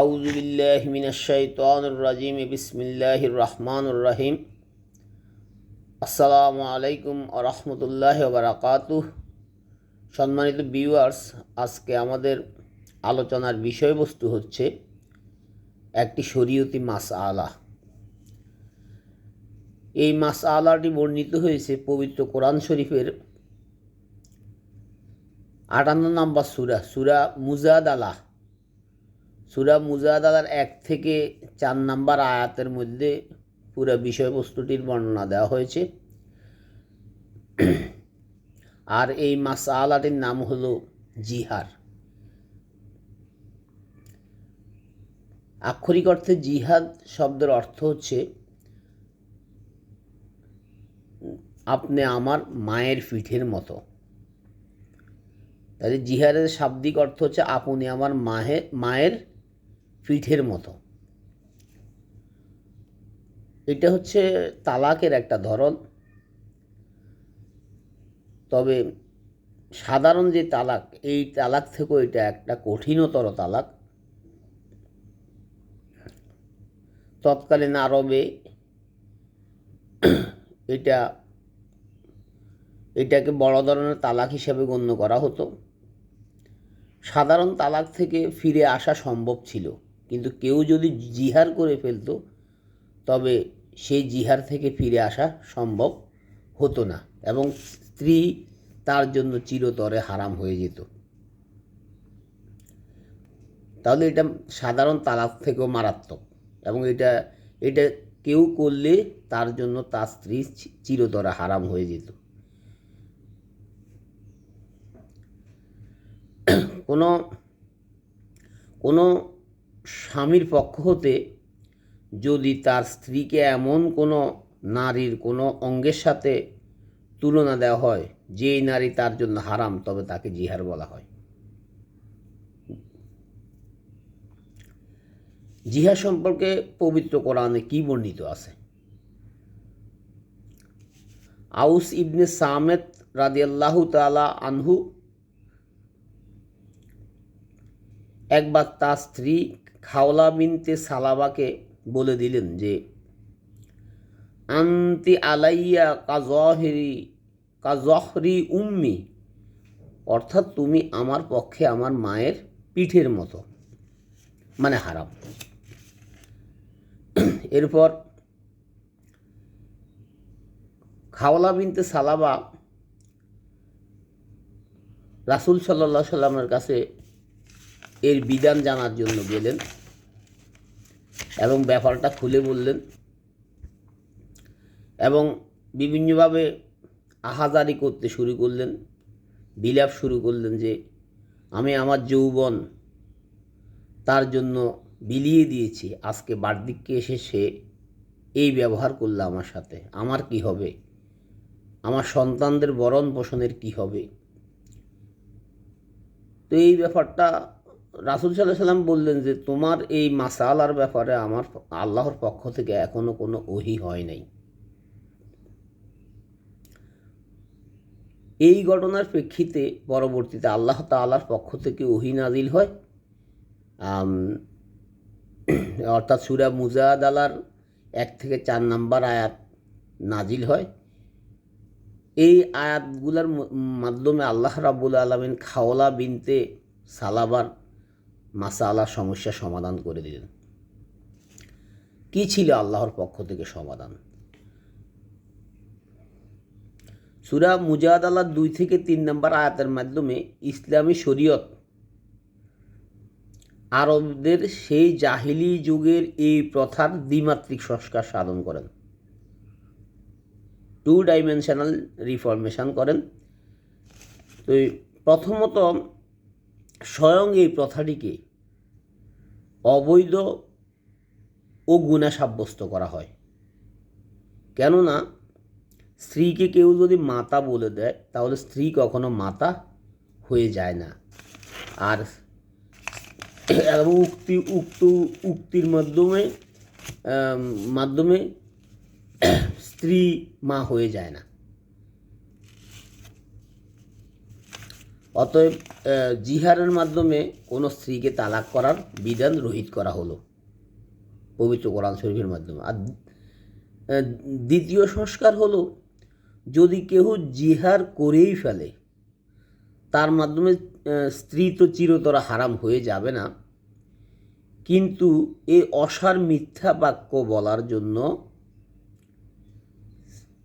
আউজুবিল্লাহমিনাশাইতানুরাজিম বিসমিল্লাহির রহমানুর রহিম। আসসালামু আলাইকুম রহমতুল্লাহ বারাকাতু। সম্মানিত ভিউয়ার্স, আজকে আমাদের আলোচনার বিষয়বস্তু হচ্ছে একটি শরীয়তি মাস আলা এই মাস আলাটি বর্ণিত হয়েছে পবিত্র কোরআন শরীফের আটান্ন নম্বর সুরা সুরা মুজাদ আলা সুরা মুজাদালার এক থেকে চার নম্বর আয়াতের মধ্যে পুরো বিষয়বস্তুটির বর্ণনা দেওয়া হয়েছে। আর এই মাস আলাটির নাম হলো জিহার। আক্ষরিক অর্থে জিহাদ শব্দের অর্থ হচ্ছে, আপনি আমার মায়ের পিঠের মতো। তাহলে জিহারের শাব্দিক অর্থ হচ্ছে, আপনি আমার মাহে, মায়ের পিঠের মতো। এটা হচ্ছে তালাকের একটা ধরন। তবে সাধারণ যে তালাক, এই তালাক থেকেও এটা একটা কঠিনতর তালাক। তৎকালীন আরবে এটা, এটাকে বড় ধরনের তালাক হিসাবে গণ্য করা হতো। সাধারণ তালাক থেকে ফিরে আসা সম্ভব ছিল। কিন্তু কেউ যদি জিহার করে ফেলতো, তবে সেই জিহার থেকে ফিরে আসা সম্ভব হতো না এবং স্ত্রী তার জন্য চিরতরে হারাম হয়ে যেত। তাহলে এটা সাধারণ তালাক থেকেও মারাত্মক এবং এটা এটা কেউ করলে তার জন্য তার স্ত্রী চিরতরে হারাম হয়ে যেত। কোনো কোনো স্বামীর পক্ষ হতে যদি তার স্ত্রীকে এমন কোনো নারীর কোনো অঙ্গের সাথে তুলনা দেওয়া হয়, যেই নারী তার জন্য হারাম, তবে তাকে জিহার বলা হয়। জিহার সম্পর্কে পবিত্র কোরআনে কি বর্ণিত আছে? আউস ইবনে সামেত রাদিয়াল্লাহু তালা আনহু একবার তার স্ত্রী খাওলা বিনতে সালাবাকে বলে দিলেন যে, আন্তি আলাইয়া কাজহরি কাজহরি উম্মি, অর্থাৎ তুমি আমার পক্ষে আমার মায়ের পিঠের মতো মানে হারাম। এরপর খাওলা বিনতে সালাবা রাসুল সাল্লা সাল্লামের কাছে এর বিধান জানার জন্য গেলেন এবং ব্যাপারটা খুলে বললেন এবং বিভিন্নভাবে আহাজারি করতে শুরু করলেন, বিলাপ শুরু করলেন যে, আমি আমার যৌবন তার জন্য বিলিয়ে দিয়েছি, আজকে বার্দিককে এসে সে এই ব্যবহার করল আমার সাথে, আমার কি হবে? আমার সন্তানদের বরণ পোষণের কি হবে? তো এই ব্যাপারটা রাসুল সাল্লাহ সাল্লাম বললেন যে, তোমার এই মাসালার ব্যাপারে আমার আল্লাহর পক্ষ থেকে এখনও কোনো ওহি হয় নাই। এই ঘটনার প্রেক্ষিতে পরবর্তীতে আল্লাহ তাল্লাহর পক্ষ থেকে ওহি নাজিল হয়। অর্থাৎ সুরা মুজাদ আলার এক থেকে চার নাম্বার আয়াত নাজিল হয়। এই আয়াতগুলোর মাধ্যমে আল্লাহ রাবুল আলমিন খাওলা বিনতে সালাবার মাসালা সমস্যা সমাধান করে দিলেন। কি ছিল আল্লাহর পক্ষ থেকে সমাধান? সুরা মুজাদ আল্লাহ দুই থেকে তিন নম্বর আয়াতের মাধ্যমে ইসলামী শরীয়ত আরবদের সেই জাহিলি যুগের এই প্রথার দ্বিমাত্রিক সংস্কার সাধন করেন। টু ডাইমেনশনাল রিফরমেশন করেন। তো প্রথমত স্বয়ং এই প্রথাটিকে অবৈধ ও গুণা সাব্যস্ত করা হয়। কেননা, স্ত্রীকে কেউ যদি মাতা বলে দেয়, তাহলে স্ত্রী কখনো মাতা হয়ে যায় না। আর উক্তি, উক্ত, উক্তির মাধ্যমে মাধ্যমে স্ত্রী মা হয়ে যায় না। অতএব জিহারের মাধ্যমে কোনো স্ত্রীকে তালাক করার বিধান রহিত করা হলো। পবিত্র কোরআন শরীফের মাধ্যমে। আর দ্বিতীয় সংস্কার হলো, যদি কেউ জিহার করেই ফেলে, তার মাধ্যমে স্ত্রী তো চিরতর হারাম হয়ে যাবে না, কিন্তু এই অসার মিথ্যা বাক্য বলার জন্য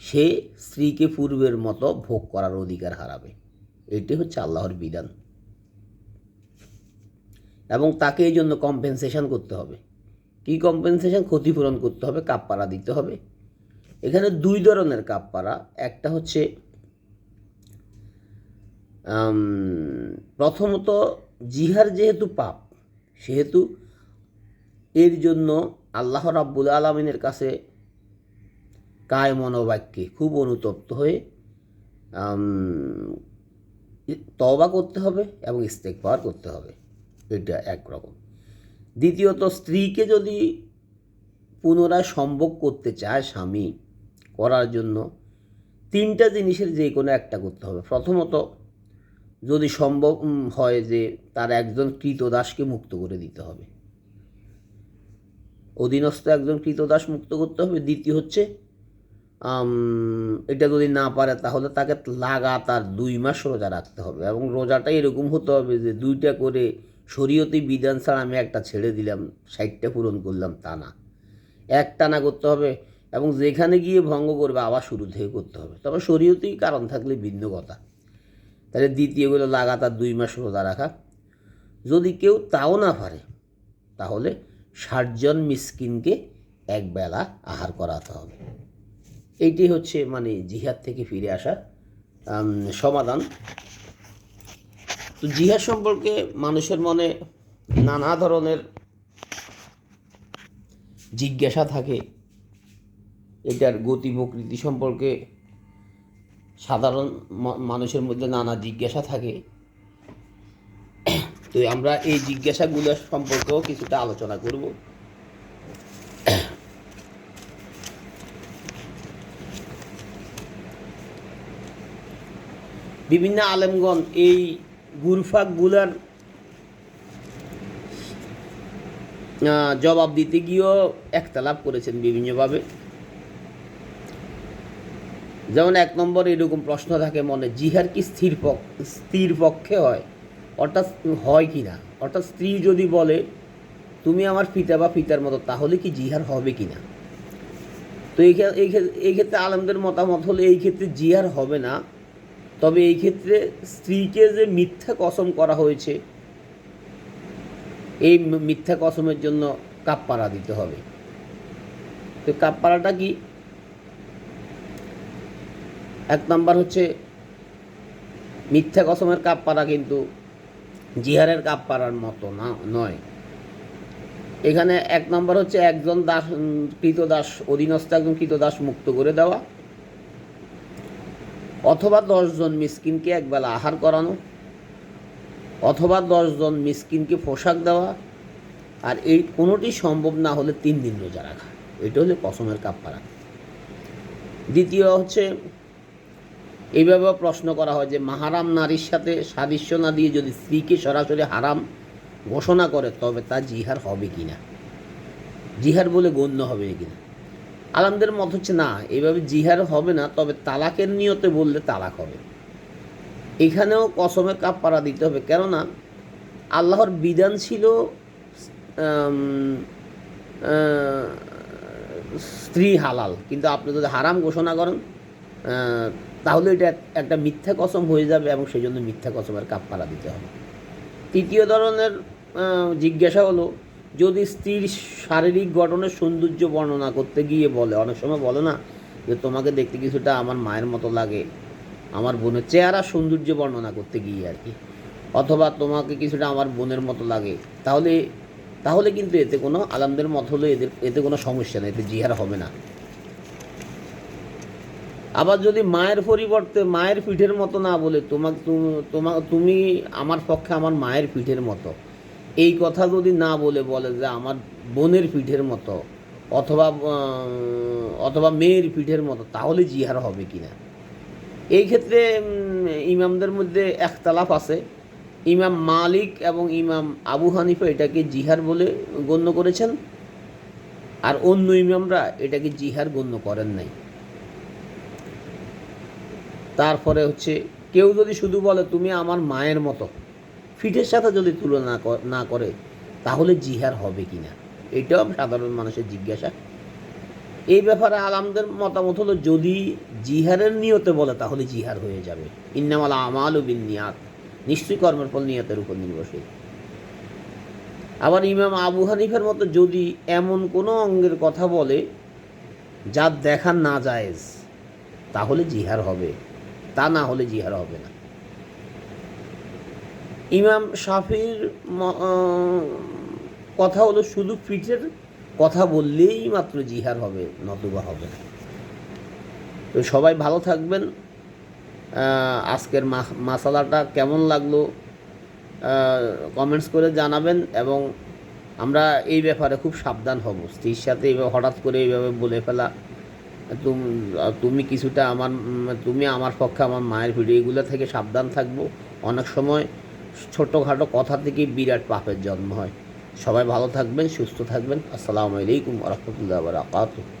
সে স্ত্রীকে পূর্বের মতো ভোগ করার অধিকার হারাবে। এটি হচ্ছে আল্লাহর বিধান। এবং তাকে এই জন্য কম্পেনসেশন করতে হবে। কি কম্পেনসেশন ক্ষতিপূরণ করতে হবে কাপ্পারা দিতে হবে। এখানে দুই ধরনের কাপ্পারা একটা হচ্ছে প্রথমত জিহার যেহেতু পাপ, সেহেতু এর জন্য আল্লাহ রাব্বুল আলমিনের কাছে কায় মনোবাক্যে খুব অনুতপ্ত হয়ে তওবা করতে হবে এবং ইস্তেকবার করতে হবে। এটা একরকম দ্বিতীয়ত, স্ত্রীকে যদি পুনরায় সম্ভব করতে চায় স্বামী করার জন্য, তিনটা জিনিসের যে কোনো একটা করতে হবে। প্রথমত, যদি সম্ভব হয় যে তার একজন কৃতদাসকে মুক্ত করে দিতে হবে। অধীনস্থ একজন কৃতদাস মুক্ত করতে হবে। দ্বিতীয় হচ্ছে এটা যদি না পারে তাহলে তাকে লাগাতার দুই মাস রোজা রাখতে হবে এবং রোজাটা এরকম হতে হবে যে দুইটা করে শরীয়তি বিধান ছাড়া আমি একটা ছেড়ে দিলাম, ষাটটা পূরণ করলাম, তা না। একটা না করতে হবে এবং যেখানে গিয়ে ভঙ্গ করবে আবার শুরু থেকে করতে হবে। তবে শরীয়তেই কারণ থাকলে ভিন্ন কথা। তাহলে দ্বিতীয় দ্বিতীয়গুলো লাগাতার দুই মাস রোজা রাখা। যদি কেউ তাও না পারে, তাহলে ষাটজন মিসকিনকে একবেলা আহার করাতে হবে। এইটি হচ্ছে মানে জিহাদ থেকে ফিরে আসা সমাধান। তো জিহাদ সম্পর্কে মানুষের মনে নানা ধরনের জিজ্ঞাসা থাকে। এটার গতি প্রকৃতি সম্পর্কে সাধারণ মানুষের মধ্যে নানা জিজ্ঞাসা থাকে। তো আমরা এই জিজ্ঞাসাগুলো সম্পর্কেও কিছুটা আলোচনা করব। বিভিন্ন আলেমগণ এই গুরফাকগুলার জবাব দিতে গিয়েও একতালাভ করেছেন বিভিন্নভাবে। যেমন এক নম্বর এরকম প্রশ্ন থাকে মনে জিহার কি স্থির স্থির পক্ষে হয়? অর্থাৎ হয় কি না? অর্থাৎ স্ত্রী যদি বলে, তুমি আমার পিতা বা পিতার মতো, তাহলে কি জিহার হবে কি না? তো এই ক্ষেত্রে এই ক্ষেত্রে আলমদের মতামত হলে, এই ক্ষেত্রে জিহার হবে না। তবে এই ক্ষেত্রে স্ত্রীকে যে মিথ্যা কসম করা হয়েছে, এই মিথ্যা কসমের জন্য কাপ্পারা দিতে হবে। তো কাপ্পারাটা কি? এক নাম্বার হচ্ছে, মিথ্যা কসমের কাপ্পারা কিন্তু জিহারের কাপ্পারার মতো না, নয়। এখানে এক নম্বর হচ্ছে একজন দাস কৃতদাস, অধীনস্থ একজন কৃতদাস মুক্ত করে দেওয়া। অথবা দশজন মিসকিনকে একবেলা আহার করানো, অথবা দশজন মিসকিনকে পোশাক দেওয়া, আর এই কোনোটি সম্ভব না হলে তিন দিন রোজা রাখা। এটা হলে কসমের কাপ্পারা। দ্বিতীয় হচ্ছে এইভাবে প্রশ্ন করা হয় যে মাহারাম নারীর সাথে সাদৃশ্য না দিয়ে যদি স্ত্রীকে সরাসরি হারাম ঘোষণা করে, তবে তা জিহার হবে কি না জিহার বলে গণ্য হবে কিনা? আলামদের মত হচ্ছে, না এইভাবে জিহার হবে না, তবে তালাকের নিয়তে বললে তালাক হবে। এখানেও কসমের কাপ পাড়া দিতে হবে। কেননা, আল্লাহর বিধান ছিল স্ত্রী হালাল। কিন্তু আপনি যদি হারাম ঘোষণা করেন তাহলে এটা একটা মিথ্যা কসম হয়ে যাবে এবং সেই জন্য মিথ্যা কসমের কাপ পাড়া দিতে হবে। তৃতীয় ধরনের জিজ্ঞাসা হলো যদি স্ত্রীর শারীরিক গঠনের সৌন্দর্য বর্ণনা করতে গিয়ে বলে, অনেক সময় বলে না যে তোমাকে দেখতে কিছুটা আমার মায়ের মতো লাগে, আমার বোনের চেহারা সৌন্দর্য বর্ণনা করতে গিয়ে আর কি, অথবা তোমাকে কিছুটা আমার বোনের মতো লাগে, তাহলে তাহলে কিন্তু এতে কোনো আলামদের মত হলে এদের, এতে কোনো সমস্যা নেই, এতে জিহার হবে না। আবার যদি মায়ের পরিবর্তে, মায়ের পিঠের মতো না বলে তোমাকে তোমা, তুমি আমার পক্ষে আমার মায়ের পিঠের মতো এই কথা যদি না বলে বলে যে আমার বোনের পিঠের মতো, অথবা অথবা মেয়ের পিঠের মতো, তাহলে জিহার হবে কি না এই ক্ষেত্রে ইমামদের মধ্যে একতালাফ আছে। ইমাম মালিক এবং ইমাম আবু হানিফা এটাকে জিহার বলে গণ্য করেছেন। আর অন্য ইমামরা এটাকে জিহার গণ্য করেন নাই। তারপরে হচ্ছে, কেউ যদি শুধু বলে, তুমি আমার মায়ের মতো। ফিটের সাথে যদি তুলনা না করে, তাহলে জিহার হবে কি না এটাও সাধারণ মানুষের জিজ্ঞাসা। এই ব্যাপারে আলামদের মতামত হলো, যদি জিহারের নিয়তে বলে, তাহলে জিহার হয়ে যাবে। ইন্নামাল আমাল বিন নিয়াত নিশ্চয়ই কর্মের ফল নিয়তের উপর নির্ভরশীল। আবার ইমাম আবু হানিফের মতো যদি এমন কোনো অঙ্গের কথা বলে, যা দেখা না জায়েজ, তাহলে জিহার হবে। তা না হলে জিহার হবে না। ইমাম শাফির কথা হলো শুধু পিঠের কথা বললেই মাত্র জিহার হবে, নতুবা হবে তো সবাই ভালো থাকবেন। আজকের মাসালাটা কেমন লাগল কমেন্টস করে জানাবেন এবং আমরা এই ব্যাপারে খুব সাবধান হব। স্ত্রীর সাথে এইভাবে হঠাৎ করে এইভাবে বলে ফেলা, তুম- তুমি কিছুটা আমার তুমি আমার পক্ষে আমার মায়ের ভিডিও এগুলো থেকে সাবধান থাকব। অনেক সময় ছোটোখাটো কথা থেকেই বিরাট পাপের জন্ম হয়। সবাই ভালো থাকবেন, সুস্থ থাকবেন। আসসালামু আলাইকুম রহমতুল্লাহ বারাকাতুহ।